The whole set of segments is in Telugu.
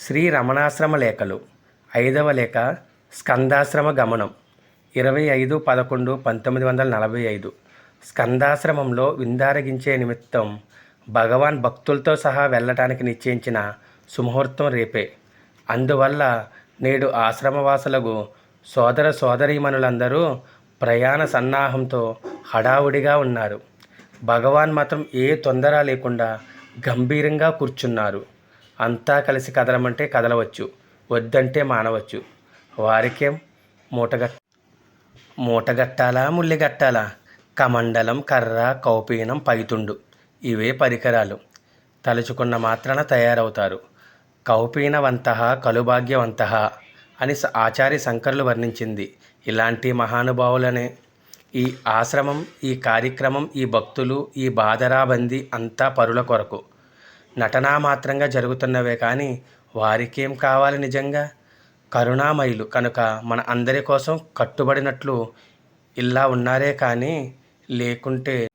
శ్రీ రమణాశ్రమ లేఖలు. ఐదవ లేఖ స్కందాశ్రమ గమనం. ఇరవై ఐదు పదకొండు పంతొమ్మిది వందల నలభై ఐదు. స్కందాశ్రమంలో విందారగించే నిమిత్తం భగవాన్ భక్తులతో సహా వెళ్ళటానికి నిశ్చయించిన సుముహూర్తం రేపే. అందువల్ల నేడు ఆశ్రమవాసులకు సోదర సోదరీమణులందరూ ప్రయాణ సన్నాహంతో హడావుడిగా ఉన్నారు. భగవాన్ మాత్రం ఏ తొందర లేకుండా గంభీరంగా కూర్చున్నారు. అంతా కలిసి కదలమంటే కదలవచ్చు వద్దంటే మానవచ్చు. వారికేం? మూటగట్ మూటగట్టాలా ముల్లిగట్టాలా కమండలం కర్ర కౌపీనం పైతుండు. ఇవే పరికరాలు. తలుచుకున్న మాత్రాన తయారవుతారు. కౌపీనవంత కలుభాగ్యవంత అని ఆచార్య శంకర్లు వర్ణించింది. ఇలాంటి మహానుభావులనే ఈ ఆశ్రమం ఈ కార్యక్రమం ఈ భక్తులు ఈ బాధరాబందీ అంతా పరుల కొరకు. నటనా మాత్రంగా జరుగుతున్నవే కానీ వారికేం కావాలి నిజంగా? కరుణామయులు కనుక మన అందరి కోసం కట్టుబడినట్లు ఇలా ఉన్నారే కానీ లేకుంటే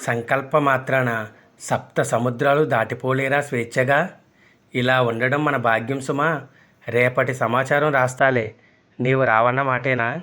సంకల్ప మాత్రాన సప్త సముద్రాలు దాటిపోలేరా స్వేచ్ఛగా? ఇలా ఉండడం మన భాగ్యం సుమా. రేపటి సమాచారం రాస్తాలే. నీవు రావన్న మాటేనా?